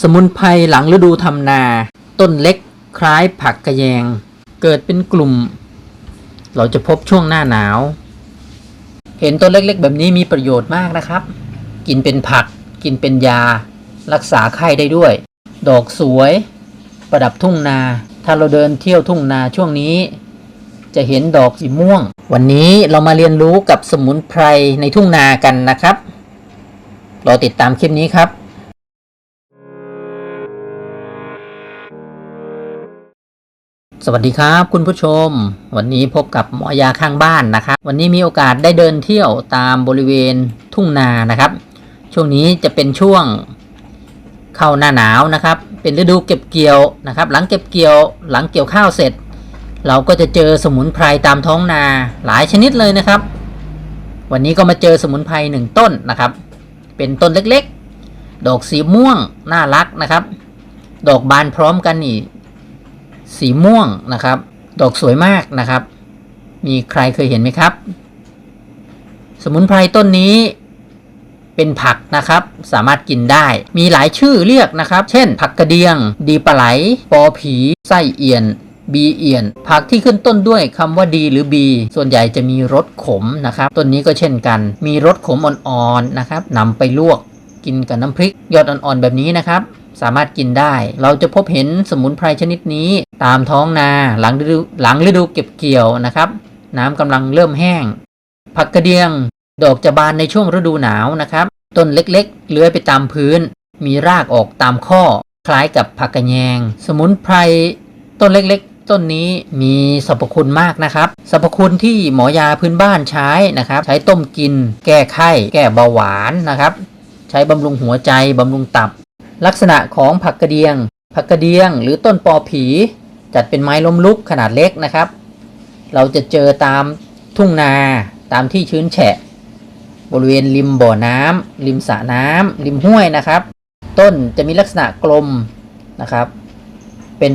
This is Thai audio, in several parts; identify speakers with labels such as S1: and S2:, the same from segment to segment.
S1: สมุนไพรหลังฤดูทำนา ต้นเล็กคล้ายผักกระแยง เกิดเป็นกลุ่ม เราจะพบช่วงหน้าหนาว เห็นต้นเล็กๆ แบบนี้มีประโยชน์มากนะครับ กินเป็นผัก กินเป็นยา รักษาไข้ได้ด้วย ดอกสวย ประดับทุ่งนา ถ้าเราเดินเที่ยวทุ่งนาช่วงนี้ จะเห็นดอกสีม่วง วันนี้เรามาเรียนรู้กับสมุนไพรในทุ่งนากันนะครับรอติดตามคลิปนี้ครับ สวัสดีครับคุณผู้ชม วันนี้พบกับหมอยาข้างบ้านนะครับ วันนี้มีโอกาสได้เดินเที่ยวตามบริเวณทุ่งนานะครับ ช่วงนี้จะเป็นช่วงเข้าหน้าหนาวนะครับ เป็นฤดูเก็บเกี่ยวนะครับ หลังเก็บเกี่ยว หลังเกี่ยวข้าวเสร็จ เราก็จะเจอสมุนไพรตามท้องนาหลายชนิดเลยนะครับ วันนี้ก็มาเจอสมุนไพรหนึ่งต้นนะครับ เป็นต้นเล็กๆ ดอกสีม่วงน่ารักนะครับ ดอกบานพร้อมกันนี่ สีม่วงนะครับ ดอกสวยมากนะครับ มีใครเคยเห็นไหมครับ สมุนไพรต้นนี้เป็นผักนะครับ สามารถกินได้ มีหลายชื่อเรียกนะครับ เช่น ผักกระเดียง ดีปลาไหล ปอผี ไส้เอียน บีเอียน ผักที่ขึ้นต้นด้วยคำว่าดีหรือบี ส่วนใหญ่จะมีรสขมนะครับ ต้นนี้ก็เช่นกัน มีรสขมอ่อนๆนะครับนำไปลวกกินกับน้ำพริก ยอดอ่อนๆแบบนี้นะครับ สามารถกินได้ เราจะพบเห็นสมุนไพรชนิดนี้ ตามท้องนาหลังฤดูหลังฤดูเก็บเกี่ยวนะครับ น้ำกำลังเริ่มแห้ง ผักกระเดียง ดอกจะบานในช่วงฤดูหนาวนะครับ ต้นเล็กๆ เลื้อยไปตามพื้น มีรากออกตามข้อ คล้ายกับผักกระแยง สมุนไพรต้นเล็กๆ ต้นนี้มีสรรพคุณมากนะครับ สรรพคุณที่หมอยาพื้นบ้านใช้นะครับ ใช้ต้มกิน แก้ไข้ แก้เบาหวานนะครับ ใช้บำรุงหัวใจบำรุงตับ ลักษณะของผักกระเดียง ผักกระเดียง หรือต้นปอผี จัดเป็นไม้ล้มลุกขนาดเล็กนะครับ เราจะเจอตามทุ่งนาตามที่ชื้นแฉะ บริเวณริมบ่อน้ำริมสระน้ำริมห้วยนะครับ ต้นจะมีลักษณะกลมนะครับ เป็น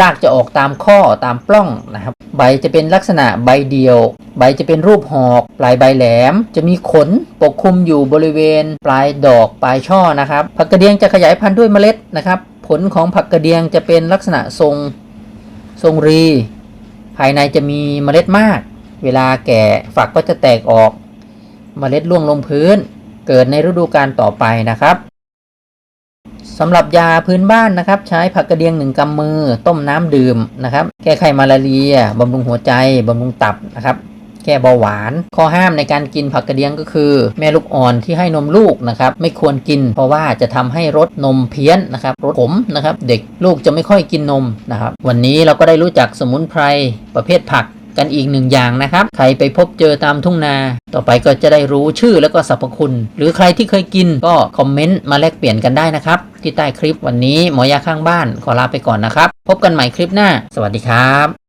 S1: รากจะออกตามข้อตามปล้องนะครับ ใบจะเป็นลักษณะใบเดียว ใบจะเป็นรูปหอก ปลายใบแหลม จะมีขนปกคลุมอยู่บริเวณ ปลายดอกปลายช่อนะครับ ผักกระเดียงจะขยายพันธุ์ด้วยเมล็ดนะครับ ผลของผักกระเดียงจะเป็นลักษณะทรง ทรงรี ภายในจะมีเมล็ดมาก เวลาแก่ฝักก็จะแตกออก เมล็ดร่วงลงพื้น เกิดในฤดูกาลต่อไปนะครับสำหรับยาพื้นบ้านนะครับ ใช้ผักกระเดียงหนึ่งกำมือ ต้มน้ำดื่มนะครับ แก้ไขมาลาเรียบำรุงหัวใจบำรุงตับนะครับ แก้เบาหวาน ข้อห้ามในการกินผักกระเดียงก็คือ แม่ลูกอ่อนที่ให้นมลูกนะครับไม่ควรกิน เพราะว่าจะทำให้รสนมเพี้ยนนะครับรสขมนะครับเด็กลูกจะไม่ค่อยกินนมนะครับวันนี้เราก็ได้รู้จักสมุนไพรประเภทผักกันอีกหนึ่งอย่างนะครับ ใครไปพบเจอตามทุ่งนา ต่อไปก็จะได้รู้ชื่อแล้วก็สรรพคุณ หรือใครที่เคยกินก็คอมเมนต์มาแลกเปลี่ยนกันได้นะครับ ที่ใต้คลิปวันนี้หมอยาข้างบ้านขอลาไปก่อนนะครับ พบกันใหม่คลิปหน้า สวัสดีครับ